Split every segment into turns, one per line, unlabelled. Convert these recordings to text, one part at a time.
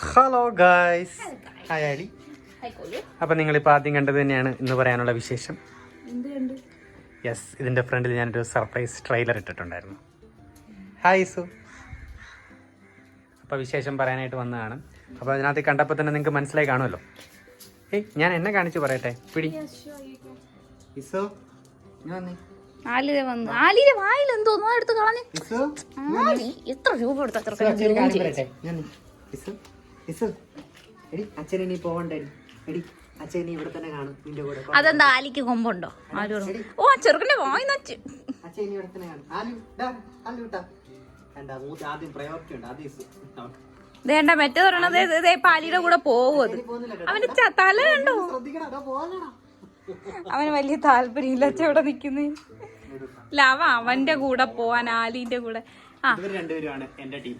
Hello guys hi ആലി അപ്പം നിങ്ങളിപ്പോൾ ആദ്യം കണ്ടത് തന്നെയാണ് ഇന്ന് പറയാനുള്ള വിശേഷം.
എന്ത്
യെസ് ഇതിന്റെ ഫ്രണ്ടിൽ ഞാനൊരു സർപ്രൈസ് ട്രെയിലർ ഇട്ടിട്ടുണ്ടായിരുന്നു. ഹായ് സു അപ്പോൾ വിശേഷം പറയാനായിട്ട് വന്നതാണ്. അപ്പോൾ അതിനകത്ത് കണ്ടപ്പോൾ തന്നെ നിങ്ങൾക്ക് മനസ്സിലായി കാണുമല്ലോ. ഏയ് ഞാൻ എന്നെ കാണിച്ചു പറയട്ടെ? പിടി. ഇസു വന്നേ.
ആലിര വന്നു. ആലിര വായിൽ എന്തോന്നോ എടുത്ത് കളഞ്ഞു. എത്ര രൂപ കൊടുത്ത
ഇസു, എടി അച്ഛൻ ഇനി പോവണ്ടേ? എടി അച്ഛൻ ഇനി ഇവിടെ തന്നെ കാണും നിന്റെ കൂടെ.
അതെന്താ ആലിക്ക് കൊമ്പുണ്ടോ? ആര് പറഞ്ഞു? ഓ ചെറുക്കന്റെ വായി നച്ച്.
അച്ഛൻ ഇനി ഇവിടെ തന്നെ കാണും. ആലു ഡാ ആലു ഇട്ടാ കണ്ട മൂത്ത് ആദ്യം പ്രയോറിറ്റി ഉണ്ട് ആദ്യം ഇസു
ദേണ്ട മറ്റേ പറയണത് പാലിയുടെ കൂടെ
പോവും
അവന്റെ തല കണ്ടോ? അവന് വലിയ താല്പര്യമില്ല ഇവിടെ നിക്കുന്നേ ലവ അവ അവന്റെ കൂടെ പോവാൻ ആലിന്റെ കൂടെ.
രണ്ടുപേരുമാണ് എന്റെ ടീം.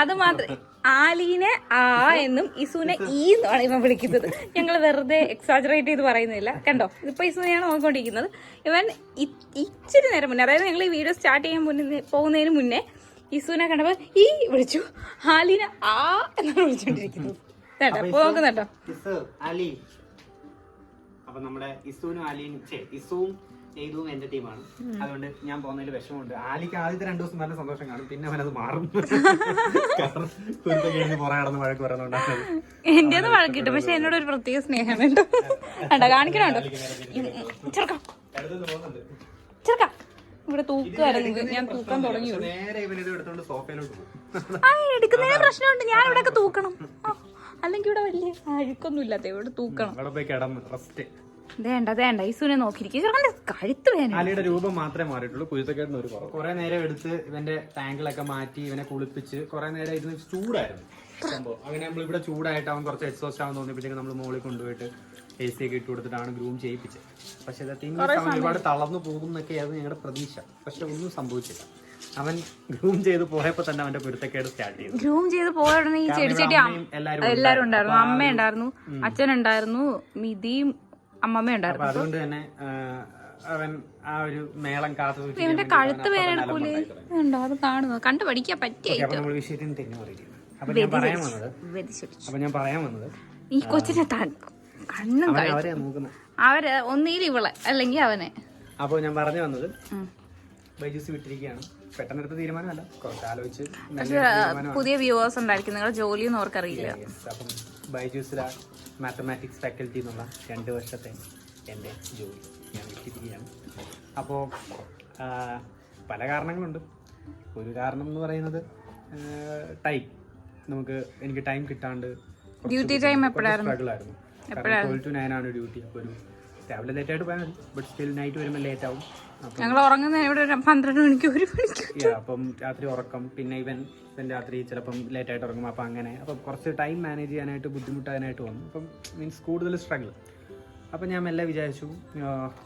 അത് മാത്രം. ആലീനെ ആ എന്നും ഇസുനെ ഈ എന്നാണ് ഇവൻ വിളിക്കുന്നത്. ഞങ്ങൾ വെറുതെ എക്സാജറേറ്റ് ചെയ്ത് പറയുന്നില്ല. കണ്ടോ? ഇപ്പൊ ഇസുനെയാണ് നോക്കിക്കൊണ്ടിരിക്കുന്നത്. ഇവൻ ഇച്ചിരി നേരം മുന്നേ അതായത് ഞങ്ങൾ ഈ വീഡിയോ സ്റ്റാർട്ട് ചെയ്യാൻ മുന്നേ പോകുന്നതിന് മുന്നേ ഇസുനെ കണ്ടപ്പോ ഈ വിളിച്ചു. ആലീനെ ആ എന്നാണ് വിളിച്ചോണ്ടിരിക്കുന്നത്. കേട്ടോ? അപ്പൊ നോക്കുന്നുണ്ടോ
അപ്പൊ നമ്മുടെ ഇസുവിനും ആലീനും ഇസുവും എയ്തുവും എന്റെ ടീമാണ്. അതുകൊണ്ട് ഞാൻ പോകുന്നതിൽ വിഷമമുണ്ട്. ആലിക്ക് ആദ്യത്തെ രണ്ടു ദിവസം നല്ല സന്തോഷം കാണും. പിന്നെ അവനത് മാറും. പുറകെ നടന്ന് വഴക്ക് പറയുന്നുണ്ടാണ്
എന്റെ ഒന്ന് വഴക്കിട്ടു പക്ഷെ എന്നോട് ഒരു പ്രത്യേക സ്നേഹം ഉണ്ടോ. കണ്ടോ കാണിക്കണോ ചെറുക്കാം. ചെറുക്ക. ഇവിടെ തൂക്കുമായിരുന്നു ഞാൻ തൂക്കാൻ തുടങ്ങി. ആ എടുക്കുന്നതിന് പ്രശ്നമുണ്ട്. ഞാൻ ഇവിടെ തൂക്കണം. അല്ലെങ്കിൽ ഇവിടെ വലിയ അഴുക്കൊന്നും ഇല്ലാത്ത ഇവിടെ തൂക്കണം. വേണ്ട വേണ്ട. ഈസുവിനെ നോക്കിയിരിക്കും. കഴുത്ത് വേന
അലിയുടെ രൂപം മാത്രമേ മാറിയിട്ടുള്ളൂ. കുരുത്തക്കേടിന് ഒരു കുറവ്. കുറെ നേരം എടുത്ത് ഇവന്റെ ടാങ്കിലൊക്കെ മാറ്റി ഇവനെ കുളിപ്പിച്ച് കുറെ നേരം ഇരുന്ന് ചൂടായിരുന്നു. സംഭവം. അങ്ങനെ നമ്മൾ ഇവിടെ ചൂടായിട്ട് അവൻ കുറച്ച് എക്സോസ്റ്റ് ആവാൻ തോന്നിയപ്പോഴത്തേക്ക് നമ്മൾ മുകളിൽ കൊണ്ടുപോയിട്ട് എ സി ഒക്കെ ഇട്ട് കൊടുത്തിട്ടാണ് ഗ്രൂം ചെയ്യിപ്പിച്ചത് പക്ഷെ അവൻ ഒരുപാട് തളർന്നു പോകും എന്നൊക്കെയായിരുന്നു ഞങ്ങളുടെ പ്രതീക്ഷ. പക്ഷെ ഒന്നും സംഭവിച്ചില്ല. അവൻ ഗ്രൂം ചെയ്ത് പോയപ്പോ തന്നെ അവന്റെ കുരുത്തക്കേട് സ്റ്റാർട്ട് ചെയ്തു.
ഗ്രൂം ചെയ്ത് പോയ ഉടനെ ഈ ചെടി ചെടി
എല്ലാവരും
എല്ലാരും ഉണ്ടായിരുന്നു. അമ്മ ഉണ്ടായിരുന്നു അച്ഛൻ ഉണ്ടായിരുന്നു മിതിയും അമ്മമ്മ ഉണ്ടായിരുന്നു
അതുകൊണ്ട് തന്നെ അവൻ ആ ഒരു മേളം കാത്തു
ഇവന്റെ കഴുത്ത്
അവൻ
വേന
അപ്പം
എടുക്കൂലേ
അലമ്പുണ്ടായി തുടങ്ങി.
ഉണ്ടോ? അത് കാണുന്നു കണ്ടു പഠിക്കാൻ പറ്റിയ
അപ്പൊ ഞാൻ പറയാൻ വന്നത് അപ്പൊ ഞാൻ പറയാൻ വന്നത്
ഈ കൊച്ചിനെ കണ്ണും
അവരെ നോക്കുന്നത്
അവർ ഒന്നീ ഇവളെ അല്ലെങ്കിൽ അവനെ.
അപ്പോൾ ഞാൻ പറഞ്ഞു വന്നത് ബൈജൂസ് വിട്ടിരിക്കുകയാണ്. പെട്ടെന്ന് എടുത്ത തീരുമാനമല്ല കുറച്ച് ആലോചിച്ച്
പുതിയ വ്യൂവേഴ്സ് ഉണ്ടായിരിക്കും. നിങ്ങളുടെ ജോലിയൊന്നും അവർക്കറിയില്ല.
അപ്പം ബൈജൂസിലെ മാത്തമാറ്റിക്സ് ഫാക്കൽറ്റി എന്നുള്ള രണ്ട് വർഷത്തെ എന്റെ ജോലി ഞാൻ വിട്ടിരിക്കുകയാണ് അപ്പോൾ പല കാരണങ്ങളുണ്ട്. ഒരു കാരണം എന്ന് പറയുന്നത് ടൈം നമുക്ക് എനിക്ക് ടൈം കിട്ടാണ്ട്
ഡ്യൂട്ടി ടൈം എപ്പോഴായിരുന്നു?
ട്വൽവ് ടു നയൻ ആണ് ഡ്യൂട്ടി അപ്പോൾ ഒരു രാവിലെ ലേറ്റ് ആയിട്ട് പോയാൽ മതി. ബട്ട് സ്റ്റിൽ നൈറ്റ് വരുമ്പോൾ ലേറ്റ് ആവും.
ഞങ്ങൾ ഉറങ്ങുന്ന ഇവിടെ പന്ത്രണ്ട് മണിക്ക് ഒരു മണിക്ക്
അപ്പം രാത്രി ഉറക്കം. പിന്നെ ഇവൻ ഇവൻ രാത്രി ചിലപ്പം ലേറ്റ് ആയിട്ട് ഉറങ്ങും. അപ്പം അങ്ങനെ. അപ്പം കുറച്ച് ടൈം മാനേജ് ചെയ്യാനായിട്ട് ബുദ്ധിമുട്ടാനായിട്ട് വന്നു. അപ്പം മീൻസ് കൂടുതൽ സ്ട്രഗിൾ അപ്പം ഞാൻ മെല്ലെ വിചാരിച്ചു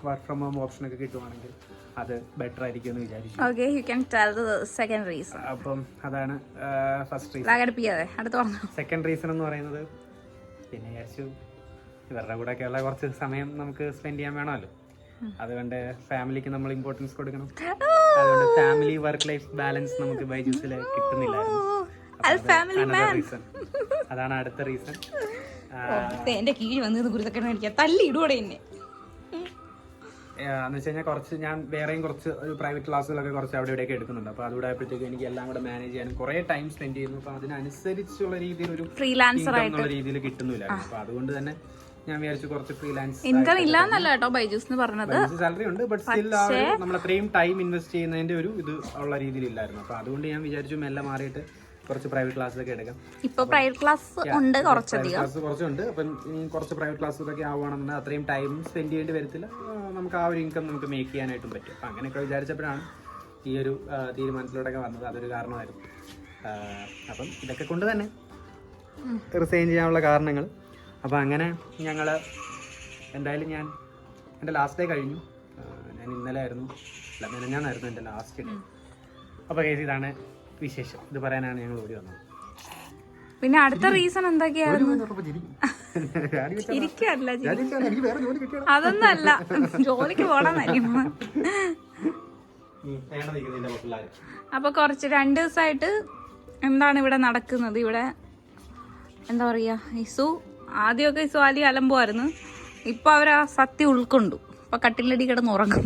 വർക്ക് ഫ്രം ഹോം ഓപ്ഷനൊക്കെ കിട്ടുവാണെങ്കിൽ അത് ബെറ്റർ ആയിരിക്കും എന്ന് വിചാരിച്ചു.
Okay you can tell the second reason
അപ്പം അതാണ് ഫസ്റ്റ് റീസൺ
ലാഗടിപ്പിക്കാതെ അടുത്ത് പറഞ്ഞു
സെക്കൻഡ് റീസൺ എന്ന് പറയുന്നത് പിന്നെ വിചാരിച്ചു ഇവരുടെ കൂടെ ഒക്കെയുള്ള കുറച്ച് സമയം നമുക്ക് സ്പെൻഡ് ചെയ്യാൻ വേണമല്ലോ. അതുകൊണ്ട് ഫാമിലിക്ക് നമ്മൾ ഇമ്പോർട്ടൻസ് കൊടുക്കണം. അതുകൊണ്ട് ഫാമിലി വർക്ക് ലൈഫ് ബാലൻസ് നമുക്ക് ബൈജൂസിൽ കിട്ടുന്നില്ല അതാണ് അടുത്ത റീസൺ
എന്റെ കീഴ് വന്നത് കുരുത്തക്കേട് എനിക്ക്. തല്ലി ഇടൂടെ എന്നെ.
എന്ന് വെച്ച് കഴിഞ്ഞാൽ കുറച്ച് ഞാൻ വേറെയും കുറച്ച് ഒരു പ്രൈവറ്റ് ക്ലാസ്സുകളൊക്കെ കുറച്ച് അവിടെ ഇവിടെയൊക്കെ എടുക്കുന്നുണ്ട്. അപ്പോൾ അതുകൂടെ ആയപ്പോഴത്തേക്ക് എനിക്ക് എല്ലാം കൂടെ മാനേജ് ചെയ്യാനും കുറേ ടൈം സ്പെൻഡ് ചെയ്യുന്നു. അപ്പോൾ അതിനനുസരിച്ചുള്ള രീതിയിൽ ഒരു
ഫ്രീലാൻസർ
രീതിയിൽ കിട്ടുന്നില്ല. അപ്പോൾ അതുകൊണ്ട് തന്നെ ഞാൻ വിചാരിച്ചു കുറച്ച് ഫ്രീലാൻസ്
ഇൻകം ഇല്ലാന്നല്ല കേട്ടോ ബൈജൂസ് എന്ന് പറഞ്ഞത്.
സാലറി ഉണ്ട് ബട്ട് സ്റ്റിൽ നമ്മൾ അത്രയും ടൈം ഇൻവെസ്റ്റ് ചെയ്യുന്നതിന്റെ ഒരു ഇത് ഉള്ള രീതിയിലില്ലായിരുന്നു. അപ്പോൾ അതുകൊണ്ട് ഞാൻ വിചാരിച്ചു മെല്ലെ മാറിയിട്ട് കുറച്ച് പ്രൈവറ്റ് ക്ലാസ്സൊക്കെ എടുക്കാം.
ഇപ്പൊ പ്രൈവറ്റ് ക്ലാസ് ഉണ്ട് കുറച്ചധികം.
ക്ലാസ് കുറച്ചുണ്ട്. അപ്പം കുറച്ച് പ്രൈവറ്റ് ക്ലാസ്സൊക്കെ ആവുകയാണെന്നുണ്ടെങ്കിൽ അത്രയും ടൈം സ്പെൻഡ് ചെയ്യേണ്ടി വരത്തില്ല. നമുക്ക് ആ ഒരു ഇൻകം നമുക്ക് മേക്ക് ചെയ്യാനായിട്ടും പറ്റും. അപ്പം അങ്ങനെയൊക്കെ വിചാരിച്ചപ്പോഴാണ് ഈ ഒരു തീരുമാനത്തിലൂടെയൊക്കെ വന്നത്. അതൊരു കാരണമായിരുന്നു. അപ്പം ഇതൊക്കെ കൊണ്ട് തന്നെ റിസൈൻ ചെയ്യാനുള്ള കാരണങ്ങൾ. അപ്പം അങ്ങനെ ഞങ്ങൾ എന്തായാലും ഞാൻ എന്റെ ലാസ്റ്റ് ഡേ കഴിഞ്ഞു. ഞാൻ ഇന്നലെ ആയിരുന്നു. അല്ല മെനഞ്ഞാന്നായിരുന്നു എന്റെ ലാസ്റ്റ് ഡേ അപ്പോൾ കേസ് ഇതാണ് വിശേഷം. ഇത് പറയാനാണ് ഞങ്ങൾ ഓടി വന്നത്.
പിന്നെ അടുത്ത റീസൺ എന്തൊക്കെയായിരുന്നു ഇരിക്കല്ല അതൊന്നല്ല. ജോലിക്ക്
പിള്ളേർ
അപ്പൊ കുറച്ച് രണ്ട് ദിവസമായിട്ട് എന്താണ് ഇവിടെ നടക്കുന്നത്? ഇവിടെ എന്താ പറയാ ഇസു ആദ്യമൊക്കെ ഈ ആലി അലമ്പുമായിരുന്നു. ഇപ്പൊ അവർ ആ സത്യം ഉൾക്കൊണ്ടു. ഇപ്പൊ കട്ടിലടി കിടന്ന് ഉറങ്ങും.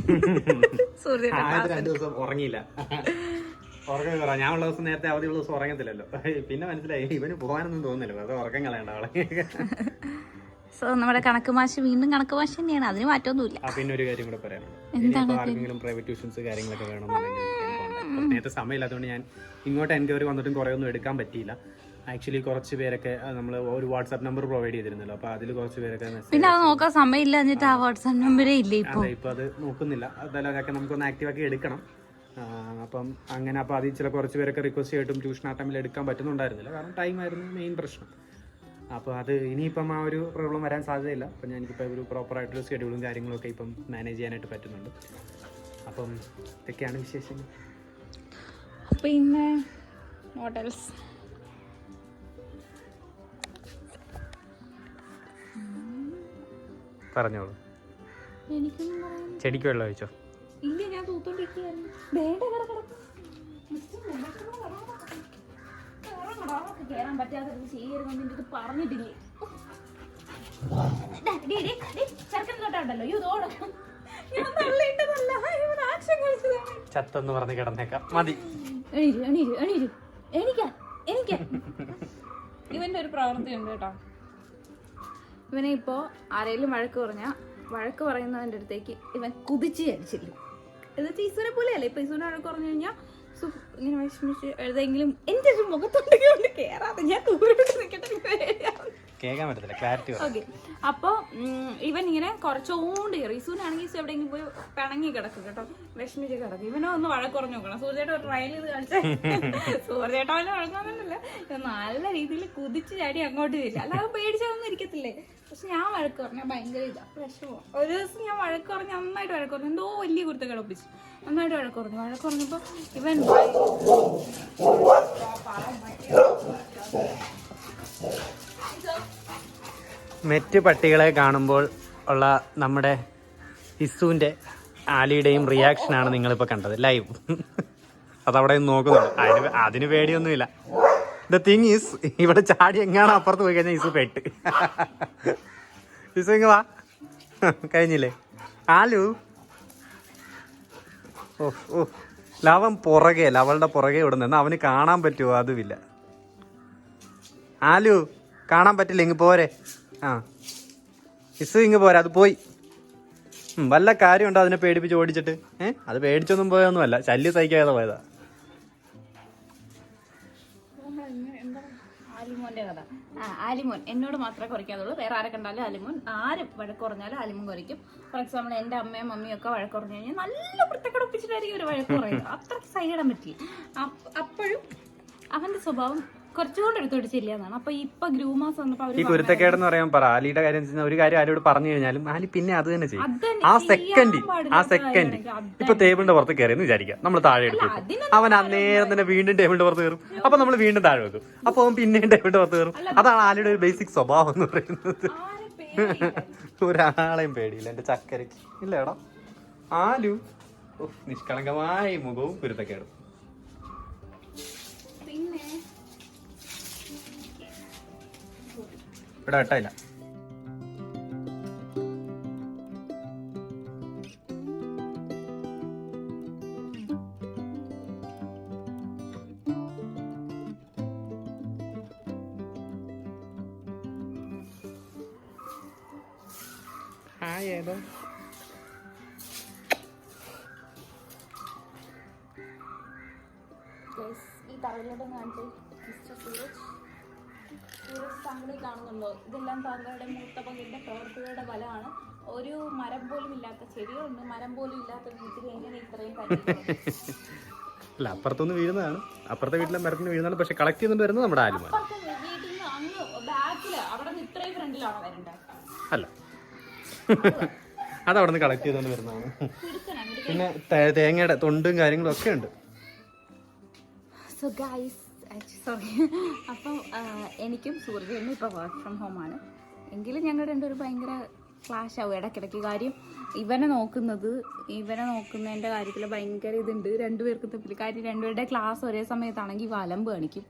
ദിവസം ഉറങ്ങിയില്ല. ഉറക്കം കുറവാ. ഞാൻ ഉള്ള ദിവസം നേരത്തെ അവധിയുള്ള ദിവസം ഉറങ്ങത്തില്ലല്ലോ. പിന്നെ മനസ്സിലായി ഇവന് പോകാനൊന്നും തോന്നുന്നില്ല. വെറുതെ ഉറക്കം കളയണ്ട അവളെ.
സോ നമ്മുടെ കണക്ക് മാഷ് വീണ്ടും കണക്ക് മാഷ് തന്നെയാണ്. അതിന് മാറ്റമൊന്നുമില്ല.
പിന്നെ ഒരു കാര്യം കൂടെ പറയാനുണ്ട്. ആർക്കെങ്കിലും പ്രൈവറ്റ് ട്യൂഷൻസ് കാര്യങ്ങളൊക്കെ വേണമെന്നുണ്ടെങ്കിൽ contact. നേരത്തെ സമയമില്ലാത്തതുകൊണ്ട് ഞാൻ ഇങ്ങോട്ട് എൻക്വയറി വന്നിട്ടും കുറേ ഒന്നും എടുക്കാൻ പറ്റിയില്ല. ആക്ച്വലി കുറച്ച് പേരൊക്കെ നമ്മൾ ഒരു വാട്സാപ്പ് നമ്പർ പ്രൊവൈഡ് ചെയ്തിരുന്നല്ലോ. അപ്പൊ അതിൽ കുറച്ച് പേരൊക്കെ
പിന്നെ അത് നോക്കാൻ സമയമില്ല എന്നിട്ട് ആ വാട്സാപ്പ് നമ്പറേ ഇല്ല ഇപ്പൊ?
അതെ നോക്കുന്നില്ല. അതെല്ലാം അതൊക്കെ നമുക്കൊന്ന് ആക്റ്റീവ് ആക്കി എടുക്കണം. അപ്പം അങ്ങനെ അപ്പോൾ അതിൽ ചില കുറച്ച് പേരൊക്കെ റിക്വസ്റ്റ് ചെയ്തിട്ടും ട്യൂഷൻ ആ ടൈമിൽ എടുക്കാൻ പറ്റുന്നുണ്ടായിരുന്നില്ല. കാരണം ടൈം ആയിരുന്നു മെയിൻ പ്രശ്നം. അപ്പോൾ അത് ഇനിയിപ്പം ആ ഒരു പ്രോബ്ലം വരാൻ സാധ്യതയില്ല. അപ്പം ഞാനിപ്പോൾ ഒരു പ്രോപ്പർ ആയിട്ടൊരു ഷെഡ്യൂളും കാര്യങ്ങളൊക്കെ ഇപ്പം മാനേജ് ചെയ്യാനായിട്ട് പറ്റുന്നുണ്ട്. അപ്പം ഇതൊക്കെയാണ് വിശേഷങ്ങൾ.
പിന്നെ ഹോട്ടൽസ്
പറഞ്ഞോളൂ. ചെടിക്ക് വെള്ളം ഒഴിച്ചോ?
ഇല്ല ഞാൻ കേറാൻ ചെയ്യരുതെന്ന് പറഞ്ഞിട്ടില്ലേ?
ചത്തെന്ന് പറഞ്ഞ് കിടന്നേക്കാം. മതി.
എണീരു എണീരു എണീരു എണീക്കാ എണീക്കാ ഇവന്റെ ഒരു പ്രവൃത്തി ഉണ്ട് കേട്ടോ. ഇവനെ ഇപ്പോ ആരെങ്കിലും വഴക്ക് പറഞ്ഞാൽ വഴക്ക് പറയുന്നതിന്റെ അടുത്തേക്ക് ഇവൻ കുതിച്ച് ചരിച്ചില്ല എന്നുവെച്ചാൽ ഈസുവിനെ പോലെയല്ലേ ഇപ്പൊ ഈസുവിനെ വഴക്ക് പറഞ്ഞു കഴിഞ്ഞാൽ ഇങ്ങനെ വിഷമിച്ച് എഴുതെങ്കിലും എന്റെ ഒരു മുഖത്തുണ്ടെങ്കിൽ കൊണ്ട് കയറാതെ ഞാൻ ദൂരോട്ട് നിൽക്കട്ടെ.
കേൾക്കാൻ പറ്റത്തില്ല ക്ലാരിറ്റി
ഓക്കെ അപ്പോൾ ഇവൻ ഇങ്ങനെ കുറച്ചുകൊണ്ട് കയറി. ആണെങ്കിൽ ഇസു എവിടെയെങ്കിലും പോയി പിണങ്ങി കിടക്കും കേട്ടോ. വിഷമിച്ച് കിടക്കും. ഇവനെ ഒന്ന് വഴക്ക് കുറഞ്ഞു നോക്കണം. സൂര്യേട്ട ട്രയൽ ചെയ്ത് കളിച്ചാൽ സൂര്യേട്ട വല്ല വഴങ്ങാന്നല്ല നല്ല രീതിയിൽ കുതിച്ച് ചാടി അങ്ങോട്ട് വരില്ല അല്ലാതെ പേടിച്ചൊന്നും ഇരിക്കത്തില്ലേ? പക്ഷെ ഞാൻ വഴക്ക് പറഞ്ഞാൽ ഭയങ്കര ഇതാ. വിഷമം. ഒരു ദിവസം ഞാൻ വഴക്ക് പറഞ്ഞ്. നന്നായിട്ട് വഴക്ക് പറഞ്ഞു. എന്തോ വലിയ കുരുത്ത കിടപ്പിച്ചു. നന്നായിട്ട് വഴക്ക് പറഞ്ഞു. വഴക്ക് പറഞ്ഞപ്പോൾ ഇവൻ
മെറ്റ് പട്ടികളെ കാണുമ്പോൾ ഉള്ള നമ്മുടെ ഇസുവിന്റെ ആലിയുടെയും റിയാക്ഷനാണ് നിങ്ങളിപ്പോൾ കണ്ടത്. ലൈവ് അതവിടെ നോക്കുന്നു അതിന് അതിന് പേടിയൊന്നുമില്ല. ദ തിങ് ഈസ് ഇവിടെ ചാടി എങ്ങാണോ അപ്പുറത്ത് പോയി കഴിഞ്ഞാൽ ഇസു പെട്ട്. ഇസു ഇങ്ങ് വാ. കഴിഞ്ഞില്ലേ? ആലു. ഓ ഓ. ലവൻ പുറകെ ലവളുടെ പുറകെ ഇവിടെ നിന്ന്. അവന് കാണാൻ പറ്റുമോ അതുമില്ല. ആലു കാണാൻ പറ്റില്ല. ഇങ്ങ് പോരെ. ആ. ഇസ് ഇങ്ങ് പോരാ അത് പോയി. വല്ല കാര്യമുണ്ടോ അതിനെ പേടിപ്പിച്ച് ഓടിച്ചിട്ട്? ഏ? അത് പേടിച്ചൊന്നും പോയൊന്നുമല്ല ശല്യം സഹിക്കാതെ പോയതാ.
കഥ. ആ ആലിമോൻ എന്നോട് മാത്രമേ കുറയ്ക്കാതുള്ളൂ വേറെ ആരെ കണ്ടാലും ആലിമോൻ. ആരും വഴക്ക് കുറഞ്ഞാലും ആലിമോൻ കുറയ്ക്കും. ഫോർ എക്സാമ്പിൾ എന്റെ അമ്മയും മമ്മിയും ഒക്കെ വഴക്ക് കുറഞ്ഞു കഴിഞ്ഞാൽ നല്ല വൃത്തക്കടപ്പിച്ചിട്ടായിരിക്കും ഒരു വഴക്ക് പറയുന്നത് അത്രയ്ക്ക് ഇടാൻ പറ്റി അപ്പോഴും അവന്റെ സ്വഭാവം എന്നാണ് അപ്പൊ ഇപ്പൊ ഗ്രൂമാസ് വന്നപ്പോ
ഈ കുരുത്തക്കേടെന്ന് പറയാൻ പറ ആലിയുടെ കാര്യം ഒരു കാര്യം ആരോട് പറഞ്ഞു കഴിഞ്ഞാലും ആലി പിന്നെ അത് തന്നെ ചെയ്യും. ആ സെക്കൻഡ് ആ സെക്കൻഡ് ഇപ്പൊ ടേബിളിന്റെ പുറത്ത് കയറിയെന്ന് വിചാരിക്കാം. നമ്മൾ താഴെ എടുത്തു.
അതിനൊന്നും
അവൻ അന്നേരം തന്നെ വീണ്ടും ടേബിളിന്റെ പുറത്ത് കയറും അപ്പൊ നമ്മൾ വീണ്ടും താഴെ വെക്കും. അപ്പൊ അവൻ പിന്നെയും ടേബിളിന്റെ പുറത്ത് കയറും അതാണ് ആലിയുടെ ഒരു ബേസിക് സ്വഭാവം എന്ന് പറയുന്നത്. ഒരാളെയും പേടിയില്ല. എന്റെ ചക്കരക്ക് ഇല്ല എടാ. ആലു. നിഷ്കളങ്കമായ മുഖവും കുരുത്തക്കേടും. ഇവിടെ വെട്ടയില്ല. ഹായ് ഏതോ.
ഈ തറയിലോട്ട് കാണിച്ചേ. സൂരജ് താങ്കളെ കാണുന്നുണ്ടോ ഇതെല്ലാം താങ്കളുടെ മൂത്ത പങ്കിന്റെ പ്രവൃത്തികളുടെ ഫലമാണ്. ഒരു മരം പോലും ഇല്ലാത്ത ചെടികളുണ്ട് മരം പോലും ഇല്ലാത്ത വീട്ടിൽ എങ്ങനെ ഇത്രയും
അല്ല അപ്പുറത്തൊന്ന് വീഴുന്നതാണ്. അപ്പുറത്തെ വീട്ടിലെ മരത്തിന് വീഴുന്നതാണ്. പക്ഷെ കളക്ട് ചെയ്യുന്നുണ്ട് വരുന്നത് നമ്മുടെ
ആലുമ
അല്ല അത് അവിടെ നിന്ന് കളക്ട് ചെയ്തുകൊണ്ട് വരുന്നതാണ്. പിന്നെ തേങ്ങയുടെ തൊണ്ടും കാര്യങ്ങളും ഒക്കെ ഉണ്ട്.
സോ ഗൈസ് സോറി അപ്പം എനിക്കും സൂര്യനും ഇപ്പോൾ വർക്ക് ഫ്രം ഹോം ആണ്. എങ്കിലും ഞങ്ങൾ രണ്ടൊരു ഭയങ്കര ക്ലാഷ് ആവും. ഇടയ്ക്കിടയ്ക്ക് കാര്യം ഇവനെ നോക്കുന്നത് ഇവനെ നോക്കുന്നതിന്റെ കാര്യത്തിൽ ഭയങ്കര ഇതുണ്ട്. രണ്ടുപേർക്ക് തമ്മിൽ കാര്യം രണ്ടുപേരുടെ ക്ലാസ് ഒരേ സമയത്താണെങ്കിൽ വലമ്പ് കാണിക്കും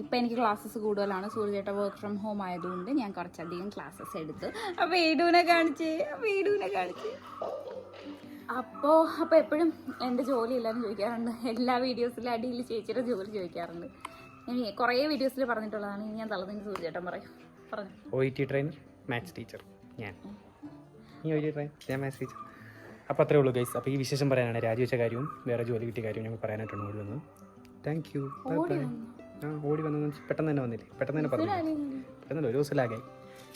ഇപ്പം എനിക്ക് ക്ലാസ്സസ് കൂടുതലാണ്. സൂര്യചേട്ട വർക്ക് ഫ്രം ഹോം ആയതുകൊണ്ട് ഞാൻ കുറച്ചധികം ക്ലാസ്സസ് എടുത്തു. അപ്പോൾ വീടുവിനെ കാണിച്ച് വീടുവിനെ കാണിച്ച്. അപ്പോൾ അപ്പോൾ എപ്പോഴും എന്റെ ജോലി എല്ലാവരും ചോദിക്കാറുണ്ട്. എല്ലാ വീഡിയോസിലും അടിയിൽ ചേച്ചിയുടെ ജോലി ചോദിക്കാറുണ്ട്. ഇനി കുറേ വീഡിയോസിൽ പറഞ്ഞിട്ടുള്ളതാണ്. ഇനി ഞാൻ തളർന്നു സൂര്യചേട്ടൻ പറയും. പറഞ്ഞു.
O E T trainer maths teacher ഞാൻ. ഈ ഒ ഇ ടി ട്രെയിൻ ഞാൻ മാത്സ് ടീച്ചർ അപ്പോൾ അത്രേ ഉള്ളൂ ഗൈസ് അപ്പോൾ ഈ വിശേഷം പറയാനാണ് രാജിവെച്ച കാര്യവും വേറെ ജോലി കിട്ടിയ കാര്യവും ഞങ്ങൾ പറയാനായിട്ടാണ് ഓടി വന്നത്. താങ്ക് യു ആ ഓടി വന്നത് പെട്ടെന്ന് തന്നെ വന്നില്ലേ? പെട്ടെന്ന് തന്നെ പറഞ്ഞു. പെട്ടെന്ന് ഒരു ദിവസം ലാഗായി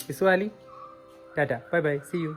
visually tata. Bye bye see you